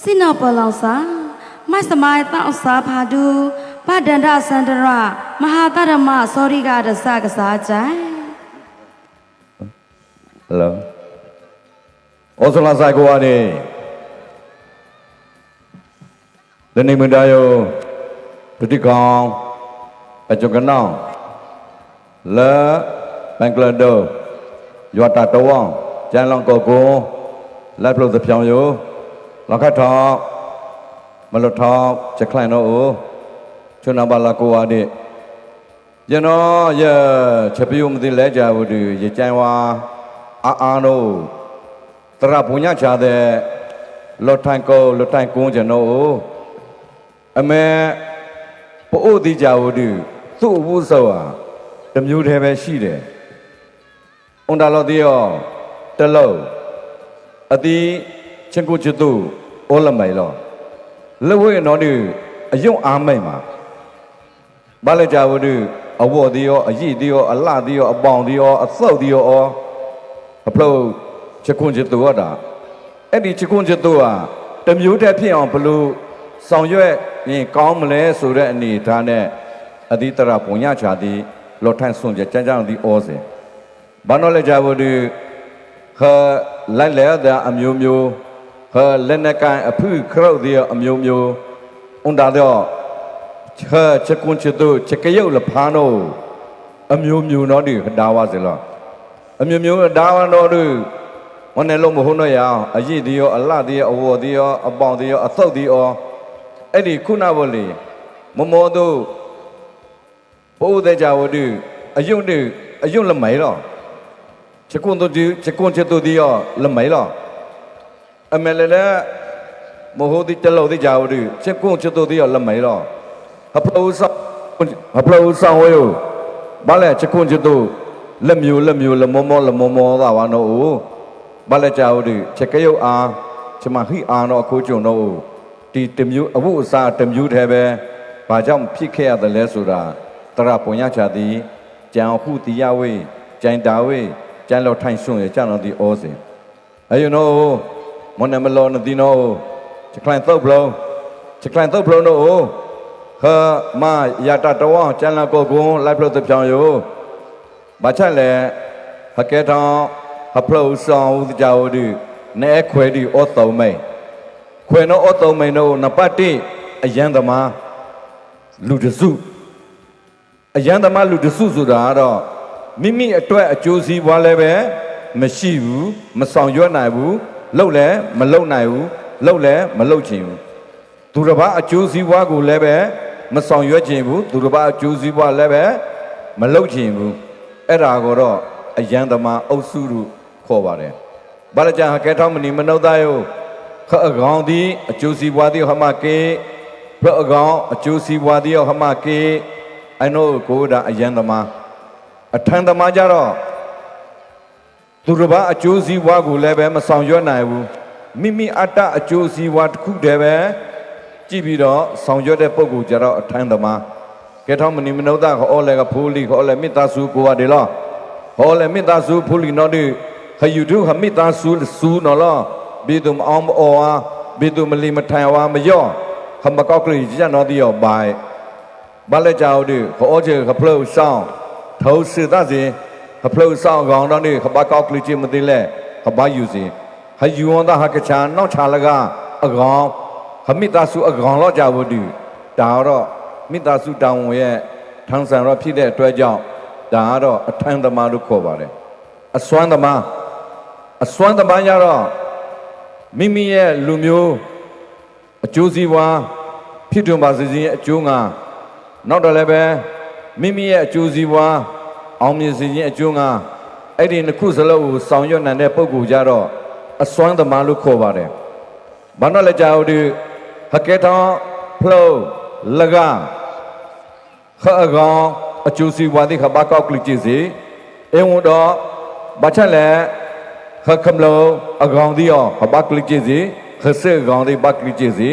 စိနောပလောင်စာမိုက်စမိုင်တောက်စာဖာဒူဗဒန္ဒစန္ဒရမဟာတရမစောရိကရစကစားကြိုင် Hello. ဩစလာဆိုင်ကိုအနေလနေမဒါယောပတိကောင်အကြကနောင်လာဘင်္ဂလားဒေ့ယောတာတဝံကျန်လောင်ကိုကိုလက်ဖလို့သဖြောင်းယော လခတ်ထောင်းမလွတ်ထောင်းချက်ခလိုင်တော့အိုချွန်းနာပါလာကိုဝါတဲ့ကျွန်တော်ရချက်ပြူမသိလဲကြဘူးဒီရကြိုင်ဝါအာအာတို့တရပုညချာတဲ့လောထိုင်ကိုလောထိုင်ကုန်းကျွန်တော်အမေပို့ဒီကြဘူးဒီသူ့ဘူးဆောဟာတစ်မျိုးတည်းပဲရှိတယ်အွန်တာလော်တီယောတလုံးအတိ ချင်းကိုချစ်သူဩလမိုင်လောလဝဲနော်ဒီအယုံအားမိတ်မှာဘာလဲကြဘူးဒီအဝတ်ဒီရောအရည်ဒီရောအလှဒီရောအပေါင်ဒီရောအသုတ်ဒီရောအောအဖလို့ချက်ခွန်းချက်သူရတာအဲ့ဒီချက်ခွန်းချက်သူကတစ်မျိုးတည်းဖြစ်အောင်ဘလို့ဆောင်ရွက်ရင်ကောင်းမလဲဆိုတဲ့အနေထားနဲ့အတိတရပုံညချာသည်လောထန့်ဆွန်ကြကြမ်းကြမ်းသည်ဩစေဘာလို့လဲကြဘူးဒီခလိုက်လဲတဲ့အမျိုးမျိုးခ လက်နက်ကန်အဖုခရုတ်ဒီအမျိုးမျိုးဥန်တာတော့ချာချက်ကွန်ချတုချက်ကရုပ်လဖားတော့အမျိုးမျိုးတော့ဒီဒါဝစေလားအမျိုးမျိုးဒါဝတော့ဒီမနဲ့လုံးမဟုတ်တော့ရအောင်အရည်ဒီရောအလှဒီရောအဝေါ်ဒီရောအပေါင်ဒီရောအသုတ်ဒီရောအဲ့ဒီခုနဘလေမမောတို့ဘိုးတဲ့ကြဝဒီအယုံဒီအယုံလမိုင်တော့ချက်ကွန်တို့ဒီချက်ကွန်ချက်တုဒီရောလမိုင်တော့ အမေလည်းမဟုတ်ဒီတလို့ဒီကြဝဒီချက်ကွန်ချက်တုဒီရောလမိုင်တော့ဟပလောဆောင်ဟပလောဆောင်ဝေယဘာလဲချကွန်ချတူလက်မျိုးလက်မျိုးလမောမောလမောမောသာဝါနောဘာလဲကြောက်ဒီချက်ကရုတ်အားချမဟိအာနောအခုကျုံတော့ဒီတမျိုးအဝတ်အစားတမျိုးတည်းပဲဘာကြောင့်ဖြစ်ခဲ့ရတယ်လဲဆိုတာတရပုံရချသည်ကြံဟုတိယဝေကြံတာဝေကြံလောထိုင်ဆွရကြံတော်ဒီဩစဉ်အယု နောမနမလောနတိနောချက်ကလန်သုတ်ဘလုံးချက်ကလန်သုတ်ဘလုံးတော့ဟမယတတဝကျန်လာကိုကွန်လိုက်ဖလို့တပြောင်ယောဘာချက်လဲဟကဲတောင်ဟဖလို့ဆောင်ဦးကြောက်ဒီနဲခွဲဒီဩတုံမိန်ခွဲနောဩတုံမိန်တို့နပတ်တိအယံသမားလူတစုအယံသမားလူတစုဆိုတာကတော့မိမိအတွက်အကျိုးစီးပွားလည်းပဲမရှိဘူးမဆောင်ရွက်နိုင်ဘူး လှုပ်လည်းမလှုပ်နိုင်ဘူးလှုပ်လည်းမလှုပ်ချင်ဘူးသူတစ်ပါးအကျိုးစီးပွားကိုလည်းပဲမဆောင်ရွက်ခြင်းဘူးသူတစ်ပါးအကျိုးစီးပွားလည်းပဲမလုပ်ခြင်းဘူးအဲ့ဒါကိုတော့အယံသမာအုပ်စုလို့ခေါ်ပါတယ်ဘာလကြဟကဲထောင်းမနီမနှုတ်သားယောခအကောင်သည်အကျိုးစီးပွားသည်ဟမကေဖအကောင်အကျိုးစီးပွားသည်ဟမကေအနိုကိုဒါအယံသမာအထံသမာကြတော့ သူတစ်ပါးအကျိုးစီးပွားကိုလည်းပဲမဆောင်ရွက်နိုင်ဘူးမိမိအတ္တအကျိုးစီးပွားတစ်ခုတည်းပဲကြည့်ပြီးတော့ဆောင်ရွက်တဲ့ပုံကိုကြတော့အထမ်းသမားကဲထောင်းမနီမနုဿခေါ်လဲကဖိုးလီခေါ်လဲမိသားစုကိုရတယ်လားခေါ်လဲမိသားစုဖိုးလီနော်ဒီခယူတုခမိသားစုစူနော်လားဘီတုမအောင်အောဝါဘီတုမလီမထိုင်ဝါမယောခမကောက်ကလေးကြနော်ဒီရောဘိုင်ဘာလဲကြောက်ဒီခေါ်ချေခဖလို့ဆောင်ထုံးစစ်သားစဉ် ခဖလို့ဆောင်ကောင်တော့နေခပကောက်ကလေးချင်းမသိလဲခပယူစီဟယူဝန္တာဟကချာနောက်ချလာကအကောင်ခမိသားစုအကောင်တော့ကြဘူးတူဒါတော့မိသားစုတောင်ဝင်ရဲ့ထန်းဆန်တော့ဖြစ်တဲ့အတွက်ကြောင့်ဒါကတော့အထမ်းသမားလို့ခေါ်ပါတယ်အစွမ်းသမားအစွမ်းသမားရတော့မိမိရဲ့လူမျိုးအကျိုးစီးပွားဖြစ်တွင်ပါစေခြင်းအကျိုးငါနောက်တော့လည်းပဲမိမိရဲ့အကျိုးစီးပွား အောင်မြင်စေခြင်းအကျိုးငါအဲ့ဒီနှစ်ခုစလုံးကိုဆောင်ရွက်နိုင်တဲ့ပုဂ္ဂိုလ်ကြတော့အစွမ်းသမားလို့ခေါ်ပါတယ်။ဘာလို့လဲကြောက်ဒီဟကဲထောင်းဖလို့လကခအကောင်အကျိုးစီဝါဒီခဘကောက်ကလစ်ကြည့်စီအင်းဝတော့ဘာချက်လဲခကမလို့အကောင်ဒီရောခဘကလစ်ကြည့်စီခစေကောင်ဒီဘကလစ်ကြည့်စီ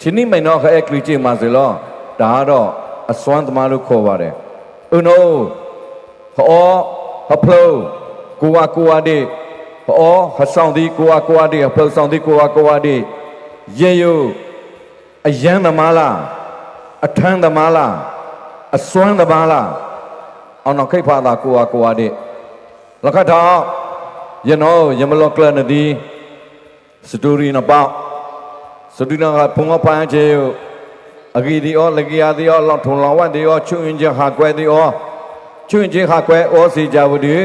ချင်းနိမိန်တော့ခအဲကလစ်ကြည့်မှာစေလို့ဒါကတော့အစွမ်းသမားလို့ခေါ်ပါတယ်။ဥနို ဟောဟဖလိုကိုဝါကိုဝါဒီဟောဟဆောင်ဒီကိုဝါကိုဝါဒီဟဖလိုဆောင်ဒီကိုဝါကိုဝါဒီရေယိုအယံသမားလားအထမ်းသမားလားအစွမ်းသမားလားအောင်တော့ခိတ်ဖာသာကိုဝါကိုဝါတဲ့လခထောင်ယနောယမလောကလနဒီစတူရီနပေါ့စတူရီနကဖုံငပန်းချေအဂီဒီအောလကီယာဒီအောလောက်ထုံလောဝတ်ဒီအောချွင်ချဟာကွဲဒီအော ချွင်ချဟာကွဲအောစီကြဝဒီ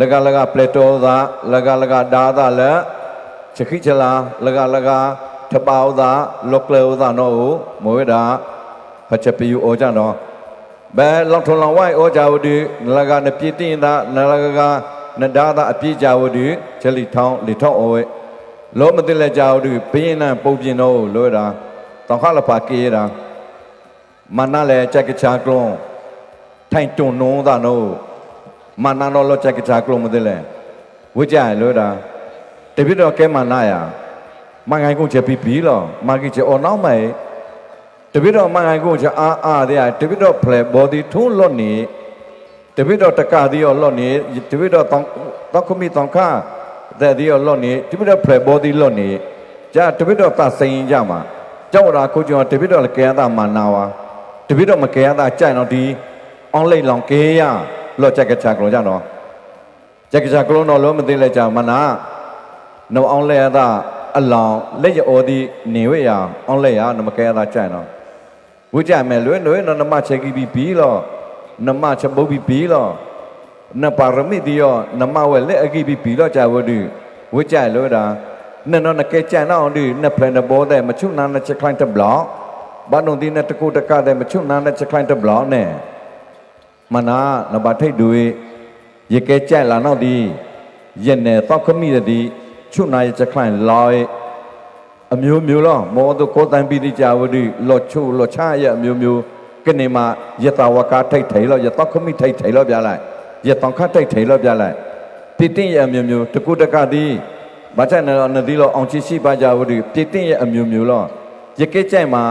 လကလကပလက်တော်သာလကလကဒါသာလက်ချခိချလာလကလကထပောသာလောကလောသာနောမဝေဒာဖချက်ပီယောကြနောဘဲလောက်ထုံလောင်ဝိုင်ဩကြဝတိနလကနပြည့်တင်သာနလကကနဒါသာအပြည့်ကြဝတိချက်လီထောင်းလီထောင်းဩဝဲလောမတိလက်ကြဝတိဘင်းနံပုတ်ပြင်းနောလောတာတောင်ခလပါကေရတာမနလည်းချက်ကချာကလုံး ထိုင်တွန်နုံးသာနောမနနောလောချက်ကချာကလုံးမသိလဲဝိကြရလောတာတပိတော့ကဲမနာရမငိုင်ကုန်ချက်ပြီးပြီလောမကြီးချက်အော်နောက်မယ်တပိတော့မငိုင်ကုန်ချက်အာအာတဲ့တပိတော့ဖလေဘောဒီထုံးလော့နေတပိတော့တကဒီရောလော့နေတပိတော့တောင်းတောက်ခမီတောင်းခါတဲ့ဒီရောလော့နေတပိတော့ဖလေဘောဒီလော့နေじゃတပိတော့သစိန်ကြမှာကြောက်ရာကိုကျော်တပိတော့ကဲရတာမနာဝါတပိတော့မကဲရတာကြိုင်တော့ဒီ အွန်လိုင်းလောင်ကဲရလော့ချက်ကချကလောကြတော့ချက်ကချကလောတော့လောမသိလဲကြမနာ no on le da along le yo odi ni we ya on le ya no ma ke da chan no wu ja me lwe lwe no na ma che ki bi bi lo na ma che bo bi bi lo na parami di yo na ma we le agi bi bi lo ja wo du wu ja lo da na no na ke chan na on du na plan na bo de ma chu na na che client block ba no di na ta ko ta ka de ma chu na na che client block ne mana na ba thai du ye ke chan la no di ရက်နဲ့တော က်ခမိတဲ့ဒီချုနာရဲ့ချက်ခိုင်လော်အမျိုးမျိုးလောမောတုကိုတန်ပိတိကြဝတိလော်ချုလော်ချရဲ့အမျိုးမျိုးကနေမှာယတဝကာထိတ်ထိတ်လော်ယတောက်ခမိထိတ်ထိတ်လော်ပြလိုက်ယတောင်ခထိတ်ထိတ်လော်ပြလိုက်ပိတင်ရဲ့အမျိုးမျိုးတကုတကတိဘာချက်နဲ့နဒီလောအောင်ချီရှိပါကြဝတိပိတင်ရဲ့အမျိုးမျိုးလောယကေကျိုင်မှာ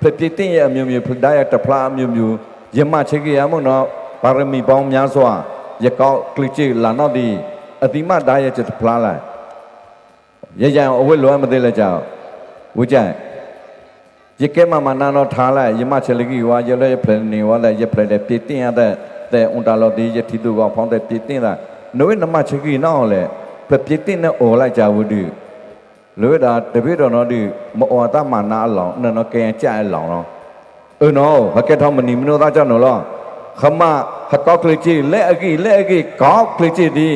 ပိတင်ရဲ့အမျိုးမျိုးဖဒါရတဖလားအမျိုးမျိုး ယမချေကရမနောပါရမီပေါင်းများစွာယကောက်ကလစ်ချီလာနော့ဒီအတိမဒါရဲ့ချက်ဖလားလိုက်ရကြံအဝိလောမသိလဲကြောက်ဝကြံရကဲမမနာတော့ထားလိုက်ယမချက်လကြီးဝါရလဲဖလနေဝါလဲရဖလဲပြတင်ရတဲ့တဲ့အွန်တာလော်ဒီရတီတူကဖောင်းတဲ့ပြတင်တာနိုဝနမချက်ကြီးနော်လေပြပြတင်နဲ့អော်လိုက်ကြဘူးဒီလွေတာတပိတော်တော့ဒီမអော်တမနာအလောင်းနော်ကဲကြဲအလောင်းတော့ เออနော်ဟကဲထောင်းမနီမနိုသားကြောင့်နော်လောခမဟကောက်ကလေးကြီးလက်အကြီးလက်အကြီးကောက်ကလေးကြီးဒီ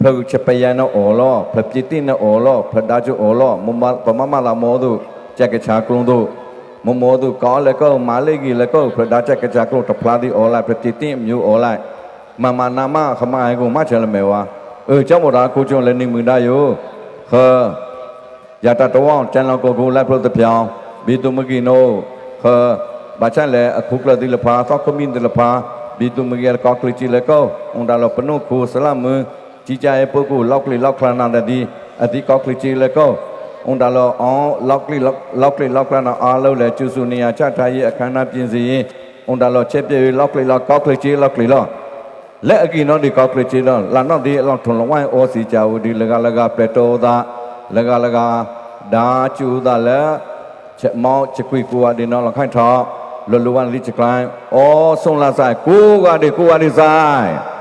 พระชปยานโอโลพระปิตินโอโลพระดาจุโอโลมมปมมะลาโมดุจักชากรุงดุมโมดุกอแล้วก็มาเลกีแล้วก็พระดาจักชากรุงตพลาดิโอไลพระปิติมิวโอไลมามานามาขมาไอกูมาเชลเมวะเออเจ้าหมดากูจงเลนิมือได้อยู่เฮอยาตะตวงจันลโกกูไลพระตะเพีย ဖဘာချန်လေအခုကလဒီလဖာသောက်ကမင်းဒီလဖာဘီတုမကြီးကောက်ကလီချီလေကောအွန်ဒါလပနုခုဆလာမជីကြရဲ့ပုဂ္ဂိုလ်လောက်ကလီလောက်ခလနာတဲ့ဒီအဒီကောက်ကလီချီလေကောအွန်ဒါလအောင်လောက်ကလီလောက်ကလီလောက်ခလနာအားလုံးလေကျူစုနေရချထားရဲ့အခမ်းအနားပြင်စီရင်အွန်ဒါလချက်ပြေလောက်ကလီလောက်ကောက်ကလီချီလောက်ကလီလောက်လက်အကီနော်ဒီကောက်ကလီချီလောလာနော်ဒီအလောက်ထွန်လဝိုင်းအောစီချာဝဒီလကလကပလက်တောသာလကလကဒါချူသာလက် ချက်မောက်ချက်ကွေကူဝဒီနော်လခိုင်ထောလောလောဝန်လိချကလိုင်းအောဆုံးလာဆိုင်ကိုကဒီကိုကဒီဆိုင်